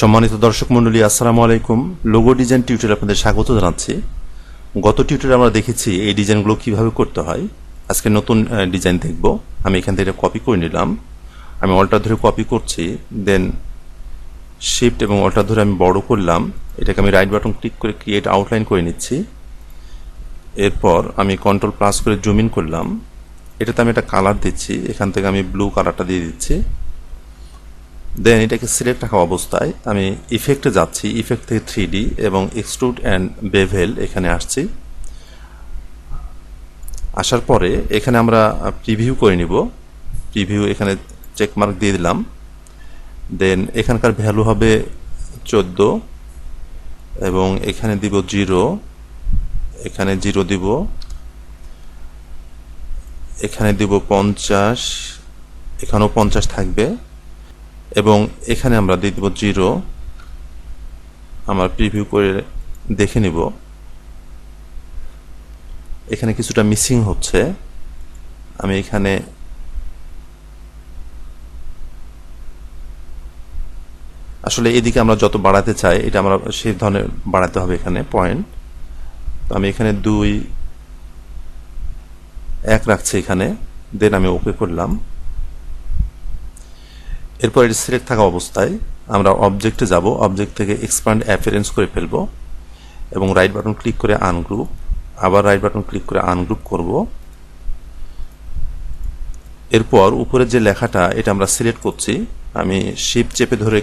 সম্মানিত দর্শক মণ্ডলী, আসসালামু আলাইকুম। লোগো ডিজাইন টিউটোরিয়াল আপনাদের স্বাগত জানাচ্ছি। গত টিউটোরিয়াল আমরা দেখেছি এই ডিজাইনগুলো কীভাবে করতে হয়। আজকে নতুন ডিজাইন দেখব। আমি এখান থেকে কপি করে নিলাম। আমি অল্টার ধরে কপি করছি দেন শিফট এবং অল্টার ধরে আমি বড় করলাম। এটাকে আমি রাইট বাটন ক্লিক করে ক্রিয়েট আউটলাইন করে নিচ্ছি। এরপর আমি কন্ট্রোল প্লাস করে জুম ইন করলাম। এটাতে আমি একটা কালার দিচ্ছি। এখান থেকে আমি ব্লু কালারটা দিয়ে দিচ্ছি। দেন এটাকে সিলেক্ট রাখা অবস্থায় আমি ইফেক্টে যাচ্ছি ইফেক্ট থেকে থ্রি ডি এবং এক্সট্রুড অ্যান্ড বেভেল এখানে আসছি। আসার পরে এখানে আমরা প্রিভিউ করে নিব। প্রিভিউ এখানে চেক মার্ক দিয়ে দিলাম। দেন এখানকার ভ্যালু হবে চোদ্দ এবং এখানে দিব জিরো এখানে জিরো দিব, এখানে দিব পঞ্চাশ, এখানেও পঞ্চাশ থাকবে। এবং এখানে আমরা দিয়ে দিব জিরো। আমার প্রিভিউ করে দেখে নিব। এখানে কিছুটা মিসিং হচ্ছে। আমি এখানে আসলে এদিকে আমরা যত বাড়াতে চাই, এটা আমরা সেই ধরনের বাড়াতে হবে এখানে পয়েন্ট তো আমি এখানে দুই, এক রাখছি এখানে। দেন আমি ওকে করলাম। এরপর এটি সিলেক্ট থাকা অবস্থায় আমরা অবজেক্টে যাব অবজেক্ট থেকে এক্সপান্ড অ্যাফারেন্স করে ফেলব এবং রাইট বাটন ক্লিক করে আনগ্রুপ আবার রাইট বাটন ক্লিক করে আনগ্রুপ করব। এরপর উপরের যে লেখাটা, এটা আমরা সিলেক্ট করছি, আমি শিপ চেপে ধরে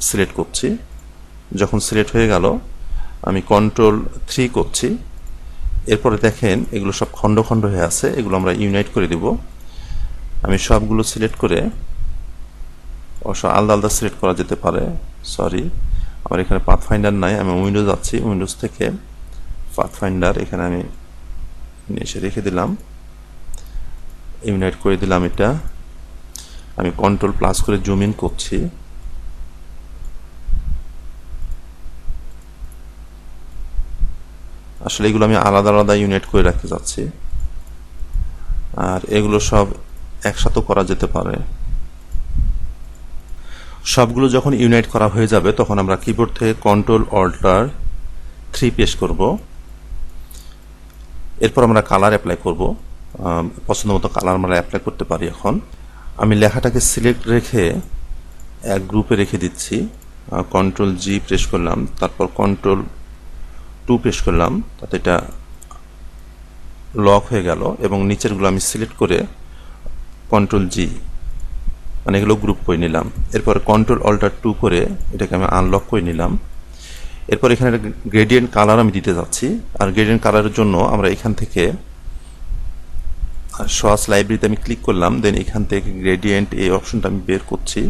সিলেক্ট করছি। যখন সিলেক্ট হয়ে গেল, আমি কন্ট্রোল থ্রি করছি। এরপরে দেখেন, এগুলো সব খণ্ড খণ্ড হয়ে আছে, এগুলো আমরা ইউনাইট করে দেব। আমি সবগুলো সিলেক্ট করে অবশ্য আলাদা আলাদা সিলেক্ট করা যেতে পারে। সরি আমার এখানে পাথ ফাইন্ডার নাই, আমি উইন্ডোজ আছি উইন্ডোজ থেকে পাথ ফাইন্ডার এখানে আমি এসে রেখে দিলাম। ইউনাইট করে দিলাম এটা। আমি কন্ট্রোল প্লাস করে জুম ইন করছি। আসলে এগুলো আমি আলাদা আলাদা ইউনিট করে রাখতে যাচ্ছি। আর এগুলো সব একসাথে করা যেতে পারে। সবগুলো যখন ইউনাইট করা হয়ে যাবে, তখন আমরা কিবোর্ড থেকে কন্ট্রোল অল্টার থ্রি পেশ করব। এরপর আমরা কালার অ্যাপ্লাই করব। পছন্দ মতো কালার আমরা অ্যাপ্লাই করতে পারি এখন। আমি লেখাটাকে সিলেক্ট রেখে এক গ্রুপে রেখে দিচ্ছি। কন্ট্রোল জি প্রেস করলাম, তারপর কন্ট্রোল টু প্রেস করলাম। তাতে এটা লক হয়ে গেল এবং নিচেরগুলো আমি সিলেক্ট করে কন্ট্রোল জি মানে এগুলো গ্রুপ করে নিলাম। এরপর কন্ট্রোল অল্টার টু করে এটাকে আমি আনলক করে নিলাম। এরপর এখানে একটা গ্রেডিয়েন্ট কালার আমি দিতে যাচ্ছি। আর গ্রেডিয়েন্ট কালারের জন্য আমরা এখান থেকে সস লাইব্রেরিতে আমি ক্লিক করলাম। দেন এখান থেকে গ্রেডিয়েন্ট এই অপশনটা আমি বের করছি।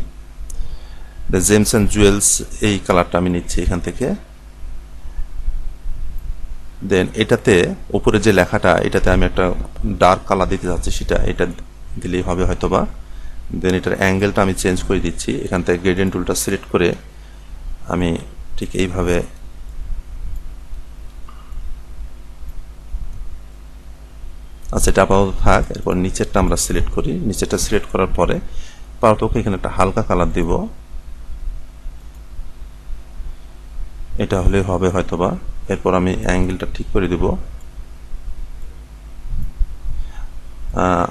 দ্য জেমস অ্যান্ড জুয়েলস এই কালারটা আমি নিচ্ছি এখান থেকে। দেন এটাতে উপরে যে লেখাটা, এটাতে আমি একটা ডার্ক কালার দিতে যাচ্ছি সেটা, এটা দিলেই হবে হয়তোবা। দেন এটার অ্যাঙ্গেলটা আমি চেঞ্জ করে দিচ্ছি। এখান থেকে গ্রেডিয়েন্ট টুলটা সিলেক্ট করে আমি ঠিক এইভাবে আচ্ছা এটা আপাতত থাক। এরপর নিচেরটা আমরা সিলেক্ট করি। নিচেরটা সিলেক্ট করার পরে পারতকে এখানে একটা হালকা কালার দিব। এটা হলে হবে হয়তোবা। এরপর আমি অ্যাঙ্গেলটা ঠিক করে দেব।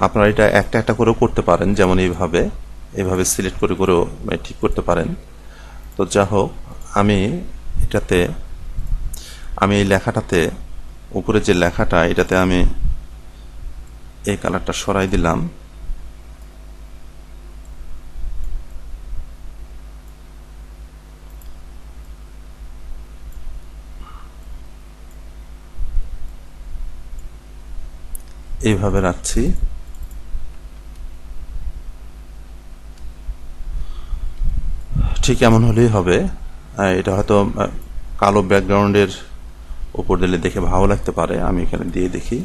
আপনারা এটা একটা একটা করেও করতে পারেন, যেমন এইভাবে এভাবে সিলেক্ট করে, করেও ঠিক করতে পারেন। তো যা হোক, আমি এটাতে, আমি এই লেখাটাতে, উপরে যে লেখাটা, এটাতে আমি এই কালারটা সরাই দিলাম। এইভাবে রাখছি। ঠিক এমন হলেই হবে। এটা হয়তো কালো ব্যাকগ্রাউন্ডের উপর দিলে দেখে ভালো লাগতে পারে। আমি এখানে দিয়ে দেখি।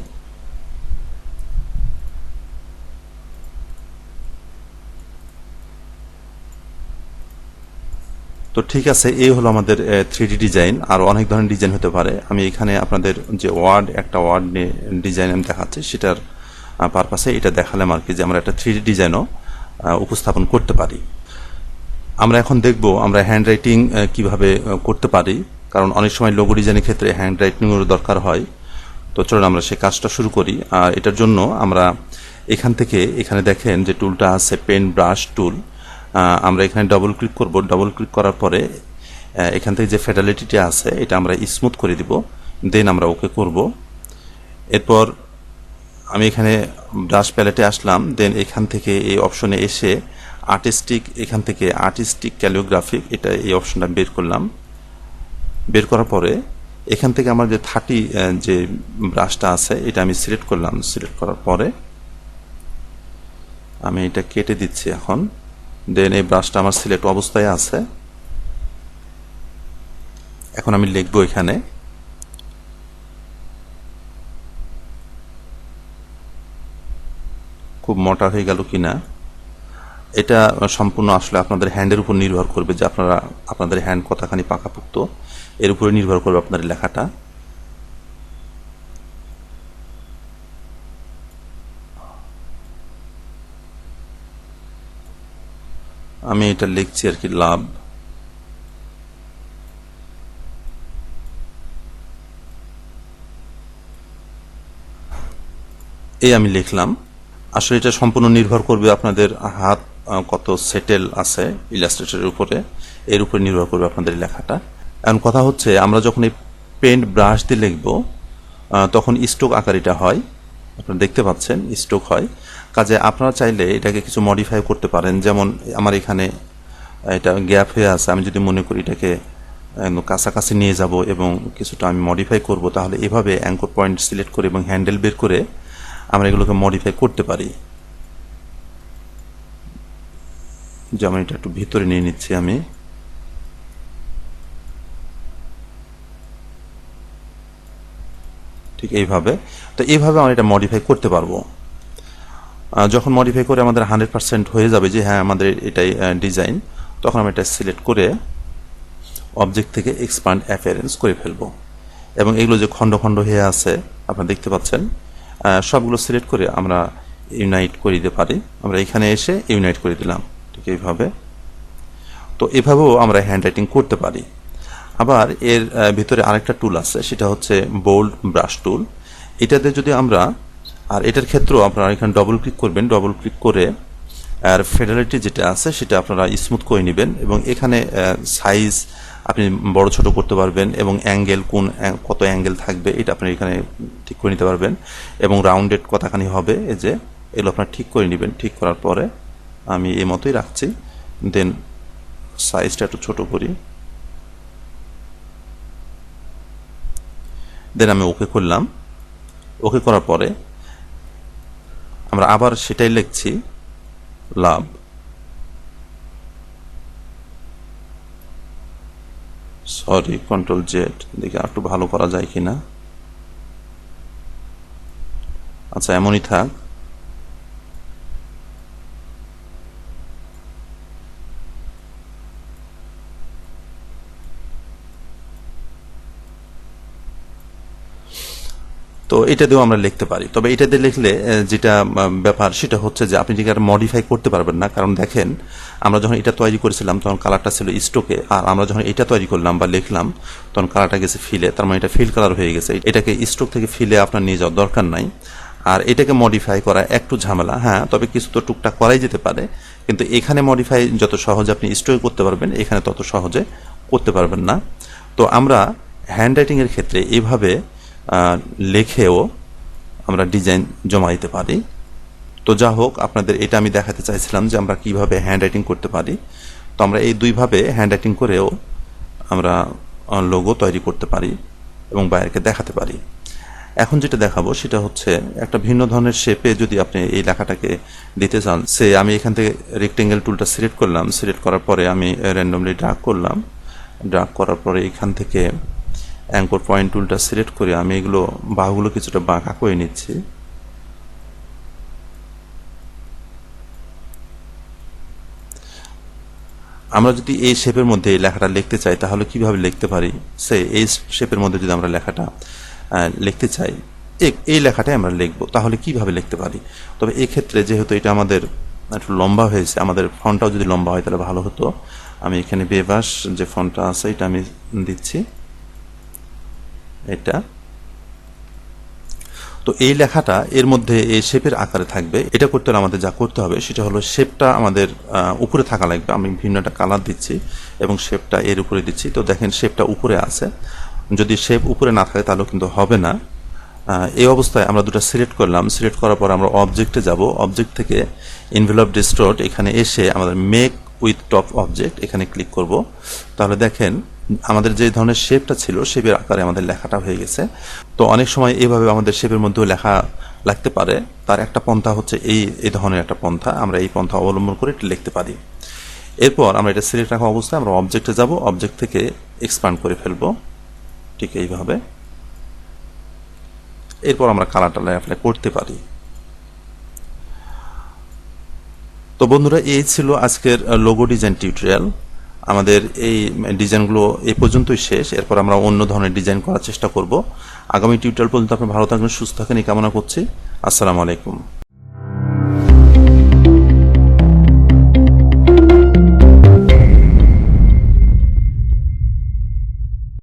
তো ঠিক আছে, এই হলো আমাদের থ্রি ডিজাইন আর অনেক ধরনের ডিজাইন হতে পারে। আমি এখানে আপনাদের যে ওয়ার্ড একটা ওয়ার্ড ডিজাইন আমি দেখাচ্ছি, সেটার পারপাসে এটা দেখালাম আর কি, যে আমরা একটা থ্রি ডিজাইনও উপস্থাপন করতে পারি। আমরা এখন দেখব আমরা হ্যান্ড রাইটিং কীভাবে করতে পারি, কারণ অনেক সময় লোগো ডিজাইনের ক্ষেত্রে হ্যান্ড রাইটিংয়ের দরকার হয়। তো চলুন আমরা সেই কাজটা শুরু করি, আর এটার জন্য আমরা এখান থেকে এখানে দেখেন যে টুলটা আছে পেন ব্রাশ টুল আমরা এখানে ডবল ক্লিক করব। ডবল ক্লিক করার পরে এখান থেকে যে ফেডালিটিটা আছে, এটা আমরা স্মুথ করে দিব। দেন আমরা ওকে করব। এরপর আমি এখানে ব্রাশ প্যালেটে আসলাম। দেন এখান থেকে এই অপশনে এসে আর্টিস্টিক এখান থেকে আর্টিস্টিক ক্যালিওগ্রাফিক এটা এই অপশনটা বের করলাম। বের করার পরে এখান থেকে আমার যে থার্টি যে ব্রাশটা আছে, এটা আমি সিলেক্ট করলাম। সিলেক্ট করার পরে আমি এটা কেটে দিচ্ছি এখন। দেন এই ব্রাশটা আমার সিলেক্ট অবস্থায় আছে। এখন আমি লিখব এখানে, খুব মোটা হয়ে গেল কিনা। এটা সম্পূর্ণ আসলে আপনাদের হ্যান্ডের উপর নির্ভর করবে যে আপনারা, আপনাদের হ্যান্ড কতখানি পাকাপোক্ত। এর উপরে নির্ভর করবে আপনাদের লেখাটা। আমি এটা লিখছি আর কি, লাভ। এই আমি লিখলাম। আসলে এটা সম্পূর্ণ নির্ভর করবে আপনাদের হাত কত সেটেল আছে ইলাস্ট্রেটরের উপরে। এর উপরে নির্ভর করবে আপনাদের লেখাটা। এখন কথা হচ্ছে, আমরা যখন এই পেন্ট ব্রাশ দিয়ে লিখব তখন স্টোক আকার এটা হয়। আপনারা দেখতে পাচ্ছেন স্ট্রোক হয়। কাজে আপনারা চাইলে এটাকে কিছু মডিফাই করতে পারেন। যেমন, আমার এখানে এটা গ্যাপ হয়ে আছে। আমি যদি মনে করি এটাকে কাছাকাছি নিয়ে যাব এবং কিছুটা আমি মডিফাই করব, তাহলে এভাবে অ্যাঙ্কর পয়েন্ট সিলেক্ট করে এবং হ্যান্ডেল বের করে আমরা এগুলোকে মডিফাই করতে পারি। যেমন এটা একটু ভিতরে নিয়ে নিচ্ছি আমি। ঠিক এইভাবে। তো এইভাবে আমরা এটা মডিফাই করতে পারব। যখন মডিফাই করে আমাদের হান্ড্রেড পার্সেন্ট হয়ে যাবে যে হ্যাঁ আমাদের এটাই ডিজাইন তখন আমরা এটা সিলেক্ট করে অবজেক্ট থেকে এক্সপান্ড অ্যাপিয়ারেন্স করে ফেলব। এবং এগুলো যে খণ্ড খণ্ড হয়ে আছে, আপনারা দেখতে পাচ্ছেন সবগুলো সিলেক্ট করে আমরা ইউনাইট করে দিতে পারি। আমরা এখানে এসে ইউনাইট করে দিলাম, ঠিক এইভাবে। তো এভাবেও আমরা হ্যান্ড রাইটিং করতে পারি। আবার এর ভিতরে আরেকটা টুল আছে, সেটা হচ্ছে বোল্ড ব্রাশ টুল এটাতে যদি আমরা, আর এটার ক্ষেত্রেও আপনারা এখানে ডবল ক্লিক করবেন ডবল ক্লিক করে, আর ফেডারেটি যেটা আছে, সেটা আপনারা স্মুথ করে নেবেন এবং এখানে সাইজ আপনি বড় ছোট করতে পারবেন এবং অ্যাঙ্গেল কোন কত অ্যাঙ্গেল থাকবে, এটা আপনি এখানে ঠিক করে নিতে পারবেন এবং রাউন্ডেড কতখানি হবে, এই যে, এগুলো আপনারা ঠিক করে নেবেন। ঠিক করার পরে আমি এই মতোই রাখছি। দেন সাইজটা একটু ছোট করি। দেন আমি ওকে করলাম। ওকে করার পরে আমরা আবার সেটাই লিখছি, লাভ। সরি কন্ট্রোল জেড দেখি আর একটু ভালো করা যায় কিনা। আচ্ছা এমনই থাক। তো এটা দিয়েও আমরা লিখতে পারি। তবে এটা দিয়ে লিখলে যেটা ব্যাপার সেটা হচ্ছে যে আপনি যেটা মডিফাই করতে পারবেন না কারণ দেখেন আমরা যখন এটা তৈরি করেছিলাম তখন কালারটা ছিল স্টোকে আর আমরা যখন এটা তৈরি করলাম বা লিখলাম তখন কালারটা গেছে ফিলে তার মানে এটা ফিল কালার হয়ে গেছে। এটাকে স্টোক থেকে ফিলে আপনার নিয়ে যাওয়ার দরকার নাই। আর এটাকে মডিফাই করা একটু ঝামেলা হ্যাঁ তবে কিছু তো টুকটাক করাই যেতে পারে কিন্তু এখানে মডিফাই যত সহজে আপনি স্টোক করতে পারবেন এখানে তত সহজে করতে পারবেন না। তো আমরা হ্যান্ড রাইটিংয়ের ক্ষেত্রে এইভাবে আহ, লিখেও আমরা ডিজাইন জমা দিতে পারি। তো যা হোক, আপনাদের এটা আমি দেখাতে চাইছিলাম যে আমরা কীভাবে হ্যান্ড রাইটিং করতে পারি। তো আমরা এই দুইভাবে হ্যান্ড রাইটিং করেও আমরা লোগো তৈরি করতে পারি এবং বাইরেকে দেখাতে পারি। এখন যেটা দেখাবো সেটা হচ্ছে একটা ভিন্ন ধরনের শেপে যদি আপনি এই লেখাটাকে দিতে চান। সে আমি এখান থেকে রেক্টেঙ্গেল টুলটা সিলেক্ট করলাম। সিলেক্ট করার পরে আমি র্যান্ডমলি ড্রাগ করলাম। ড্রাগ করার পরে এখান থেকে অ্যাঙ্কর পয়েন্ট টুলটা সিলেক্ট করে আমি এগুলো বাহুগুলো কিছুটা বাঁকা করে নিচ্ছি। আমরা যদি এই শেপের মধ্যে এই লেখাটা লিখতে চাই, তাহলে কীভাবে লিখতে পারি? সে, এই শেপের মধ্যে যদি আমরা লেখাটা লিখতে চাই এই- লেখাটাই আমরা লিখব, তাহলে কীভাবে লিখতে পারি? তবে এই ক্ষেত্রে যেহেতু এটা আমাদের একটু লম্বা হয়েছে, আমাদের ফন্টটাও যদি লম্বা হয় তাহলে ভালো হতো। আমি এখানে বেবাস যে ফন্টটা আছে, এটা আমি দিচ্ছি। এটা। তো এই লেখাটা এর মধ্যে এই শেপের আকারে থাকবে। এটা করতে হলে আমাদের যা করতে হবে, সেটা হলো শেপটা আমাদের উপরে থাকা লাগবে। আমি ভিন্ন একটা কালার দিচ্ছি এবং শেপটা এর উপরে দিচ্ছি। তো দেখেন শেপটা উপরে আছে। যদি শেপ উপরে না থাকে তাহলেও কিন্তু হবে না। এই অবস্থায় আমরা দুটো সিলেক্ট করলাম। সিলেক্ট করার পর আমরা অবজেক্টে যাব। অবজেক্ট থেকে ইনভেলপ ডিস্ট্রোড এখানে এসে আমাদের মেক উইথ টপ অবজেক্ট এখানে ক্লিক করব। তাহলে দেখেন আমাদের যে ধরনের শেপটা ছিল, শেপের আকারে আমাদের লেখাটা হয়ে গেছে। তো অনেক সময় এইভাবে আমাদের শেপের মধ্যেও লেখা লাগতে পারে। তার একটা পন্থা হচ্ছে এই এই ধরনের একটা পন্থা। আমরা এই পন্থা অবলম্বন করে এটা লিখতে পারি। এরপর আমরা এটা সিলেক্ট রাখা অবস্থায় আমরা অবজেক্টে যাব। অবজেক্ট থেকে এক্সপান্ড করে ফেলব। ঠিক এইভাবে। এরপর আমরা কালারটা অ্যাপ্লাই করতে পারি। তো বন্ধুরা, এই ছিল আজকের লোগো ডিজাইন টিউটোরিয়াল আমাদের এই ডিজাইনগুলো এ পর্যন্তই শেষ। এরপর আমরা অন্য ধরনের ডিজাইন করার চেষ্টা করব। আগামী টিউটোরিয়াল পর্যন্ত আপনি ভালো থাকবেন, সুস্থ থাকেন, এই কামনা করছি। আসসালামু আলাইকুম।